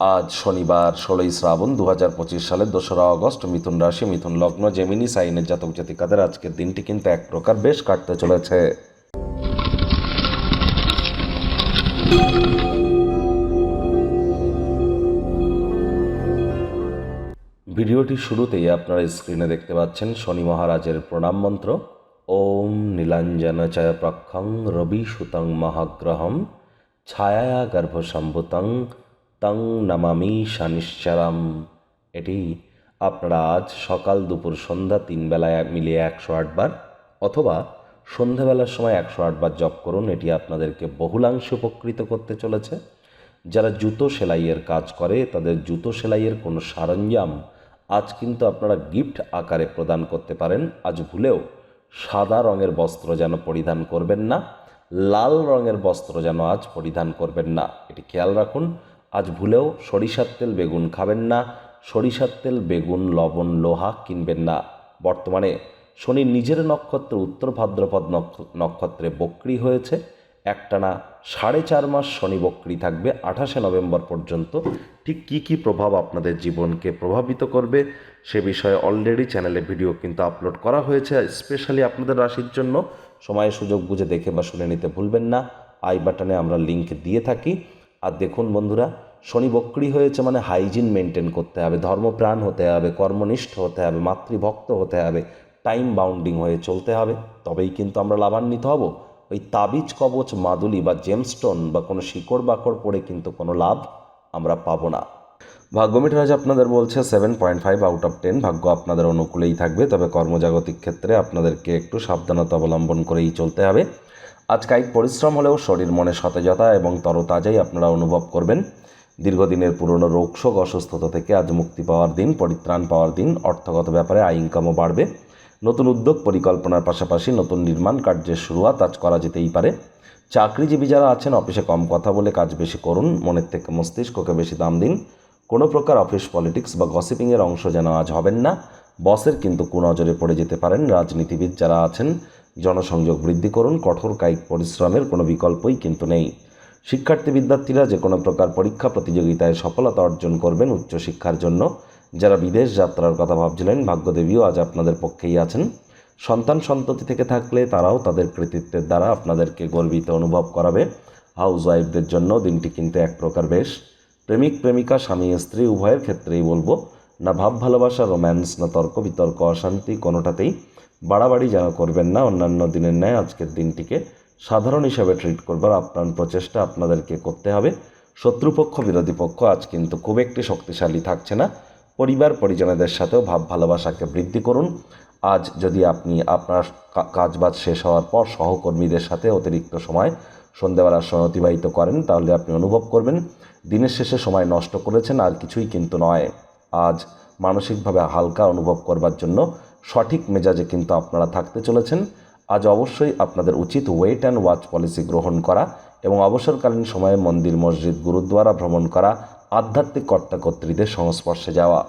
আজ শনিবার, ষোলোই শ্রাবণ দু হাজার পঁচিশ সালের দোসরা অগস্ট মিথুন রাশি, মিথুন লগ্ন জেমিনি সাইনের জাতক জাতিকাদের আজকের দিনটি কিন্তু এক প্রকার বেশ কাটতে চলেছে। ভিডিওটির শুরুতেই আপনারা স্ক্রিনে দেখতে পাচ্ছেন শনি মহারাজের প্রণাম মন্ত্র। ওম নীলাঞ্জন চয় প্রক্ষং রবি সুতং মহাগ্রহম ছায়া গর্ভসম্ভুতং তং নামামি শনিশ্চরম এটি আপনারা আজ সকাল দুপুর সন্ধ্যা তিন বেলায় মিলিয়ে একশো আটবার অথবা সন্ধ্যাবেলার সময় একশো আটবার জপ করুন। এটি আপনাদেরকে বহুলাংশে উপকৃত করতে চলেছে। যারা জুতো সেলাইয়ের কাজ করে, তাদের জুতো সেলাইয়ের কোনো সরঞ্জাম আজ কিন্তু আপনারা গিফট আকারে প্রদান করতে পারেন। আজ ভুলেও সাদা রঙের বস্ত্র যেন পরিধান করবেন না, লাল রঙের বস্ত্র যেন আজ পরিধান করবেন না। এটি খেয়াল রাখুন আজ ভুলেও সরিষার তেল বেগুন খাবেন না, সরিষার তেল, বেগুন, লবণ, লোহা কিনবেন না। বর্তমানে শনি নিজের নক্ষত্র, উত্তর ভাদ্রপদ নক্ষ- নক্ষত্রে বক্রি হয়েছে। একটানা সাড়ে চার মাস শনি বক্রি থাকবে আঠাশে নভেম্বর পর্যন্ত। ঠিক কী কী প্রভাব আপনাদের জীবনকে প্রভাবিত করবে সে বিষয়ে অলরেডি চ্যানেলে ভিডিও কিন্তু আপলোড করা হয়েছে স্পেশালি আপনাদের রাশির জন্য। সময় সুযোগ বুঝে দেখে বা শুনে নিতে ভুলবেন না। আই বাটনে আমরা লিংক দিয়ে থাকি। আর দেখুন বন্ধুরা শনি বক্রি হয়েছে মানে হাইজিন মেনটেন করতে হবে, ধর্মপ্রাণ হতে হবে, কর্মনিষ্ঠ হতে হবে, মাতৃভক্ত হতে হবে, টাইম বাউন্ডিং হয়ে চলতে হবে। তবেই কিন্তু আমরা লাভান্বিত হব। ওই তাবিজ, কবচ, মাদুলি বা জেমস্টোন বা কোনো শিকড় বাকড় পড়ে কিন্তু কোনো লাভ আমরা পাবো না। ভাগ্যমিটার আজ আপনাদের বলছে seven point five out of ten ভাগ্য আপনাদের অনুকূলেই থাকবে, তবে কর্মজাগতিক ক্ষেত্রে আপনাদেরকে একটু সাবধানতা অবলম্বন করেই চলতে হবে। আজ কায়িক পরিশ্রম হলেও শরীর মনে সতেজতা এবং তরতাজাই আপনারা অনুভব করবেন। দীর্ঘদিনের পুরনো রোগশোক অসুস্থতা থেকে আজ মুক্তি পাওয়ার দিন, পরিত্রাণ পাওয়ার দিন, অর্থগত ব্যাপারে আয় ইনকামও বাড়বে। নতুন উদ্যোগ পরিকল্পনার পাশাপাশি নতুন নির্মাণ কার্যের শুরুয়াত আজ করা যেতেই পারে। চাকরিজীবী যারা আছেন, অফিসে কম কথা বলে কাজ বেশি করুন, মনের থেকে মস্তিষ্ককে বেশি দাম দিন। কোনো প্রকার অফিস পলিটিক্স বা গসিপিংয়ের অংশ যেন আজ হবেন না। বসের কিন্তু কুনজরে পড়ে যেতে পারেন রাজনীতিবিদ যারা আছেন। জনসংযোগ বৃদ্ধি করুন, কঠোর কায়িক পরিশ্রমের কোনো বিকল্পই কিন্তু নেই। শিক্ষার্থী বিদ্যার্থীরা যে কোনো প্রকার পরীক্ষা প্রতিযোগিতায় সফলতা অর্জন করবেন উচ্চশিক্ষার জন্য। যারা বিদেশ যাত্রার কথা ভাবছিলেন, ভাগ্যদেবীও আজ আপনাদের পক্ষেই আছেন। সন্তান সন্ততি থেকে থাকলে তারাও তাদের কৃতিত্বের দ্বারা আপনাদেরকে গর্বিত অনুভব করাবে। হাউস ওয়াইফদের জন্য দিনটি কিন্তু এক প্রকার বেশ। প্রেমিক, প্রেমিকা, স্বামী, স্ত্রী, উভয়ের ক্ষেত্রেই বলব, না ভাব, ভালোবাসা, রোম্যান্স, না তর্ক, বিতর্ক, অশান্তি, কোনোটাতেই বাড়াবাড়ি যেন করবেন না। অন্যান্য দিনের ন্যায় আজকের দিনটিকে সাধারণ হিসাবে ট্রিট করবার আপ্রাণ প্রচেষ্টা আপনাদেরকে করতে হবে। শত্রুপক্ষ, বিরোধী পক্ষ আজ কিন্তু খুব একটি শক্তিশালী থাকছে না। পরিবার, পরিজনদের সাথেও ভাব ভালোবাসাকে বৃদ্ধি করুন। আজ যদি আপনি আপনার কাজবাজ শেষ হওয়ার পর সহকর্মীদের সাথে অতিরিক্ত সময় সন্ধ্যেবেলার সময় অতিবাহিত করেন, তাহলে আপনি অনুভব করবেন, দিনের শেষে সময় নষ্ট করেছেন আর কিছুই কিন্তু নয়। আজ মানসিকভাবে হালকা অনুভব করবার জন্য সঠিক মেজাজে কিন্তু আপনারা থাকতে চলেছেন। আজ অবশ্যই আপনাদের উচিত ওয়েট অ্যান্ড ওয়াচ পলিসি গ্রহণ করা এবং অবসরকালীন সময়ে মন্দির, মসজিদ, গুরুদ্বারা ভ্রমণ করা, আধ্যাত্মিক কর্তাকর্ত্রীদের সংস্পর্শে যাওয়া।